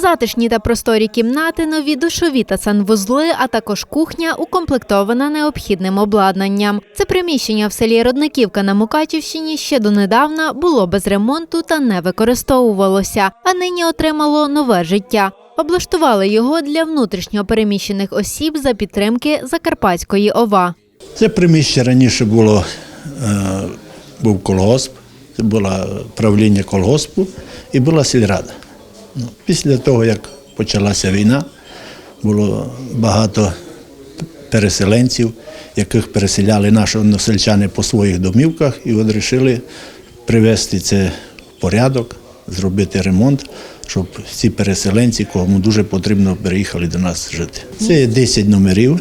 Затишні та просторі кімнати, нові душові та санвузли, а також кухня укомплектована необхідним обладнанням. Це приміщення в селі Родниківка на Мукачівщині ще донедавна було без ремонту та не використовувалося, а нині отримало нове життя. Облаштували його для внутрішньо переміщених осіб за підтримки Закарпатської ОВА. Це приміщення раніше було, е, був колгосп, це було правління колгоспу і була сільрада. Ну, після того, як почалася війна, було багато переселенців, яких переселяли наші односельчани по своїх домівках, і вирішили привести це в порядок, зробити ремонт, щоб ці переселенці, кому дуже потрібно, переїхали до нас жити. Це є 10 номерів,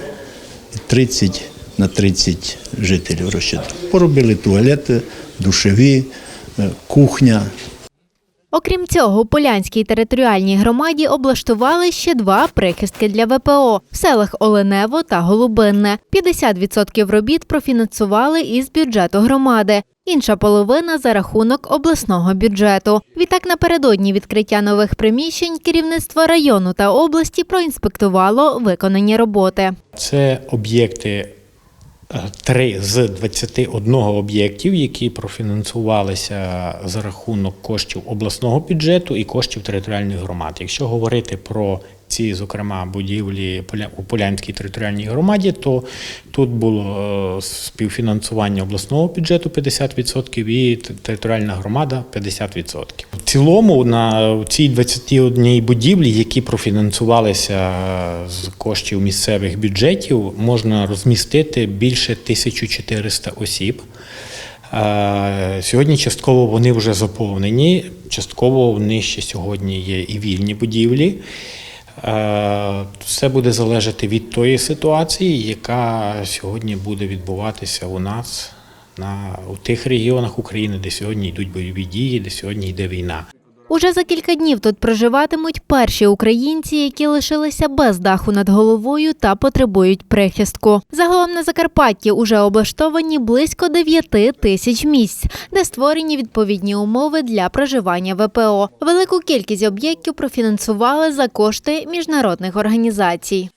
30 на 30 жителів розчитано. Поробили туалети, душові, е, кухня, Окрім цього, у Полянській територіальній громаді облаштували ще два прихистки для ВПО в селах Оленево та Голубинне. 50% робіт профінансували із бюджету громади. Інша половина за рахунок обласного бюджету. Відтак напередодні відкриття нових приміщень керівництво району та області проінспектувало виконані роботи. Це об'єкти три з 21 об'єктів, які профінансувалися за рахунок коштів обласного бюджету і коштів територіальних громад. Якщо говорити про ці, зокрема, будівлі у Полянській територіальній громаді, то тут було е, співфінансування обласного бюджету 50% і територіальна громада 50%. В цілому на цій 21 будівлі, які профінансувалися з коштів місцевих бюджетів, можна розмістити більше 1400 осіб. Е, Сьогодні частково вони вже заповнені, частково вони ще сьогодні є і вільні будівлі. Е, Все буде залежати від тої ситуації, яка сьогодні буде відбуватися у нас на у тих регіонах України, де сьогодні йдуть бойові дії, де сьогодні йде війна. Уже за кілька днів тут проживатимуть перші українці, які лишилися без даху над головою та потребують прихистку. Загалом на Закарпатті уже облаштовані близько 9 тисяч місць, де створені відповідні умови для проживання ВПО. Велику кількість об'єктів профінансували за кошти міжнародних організацій.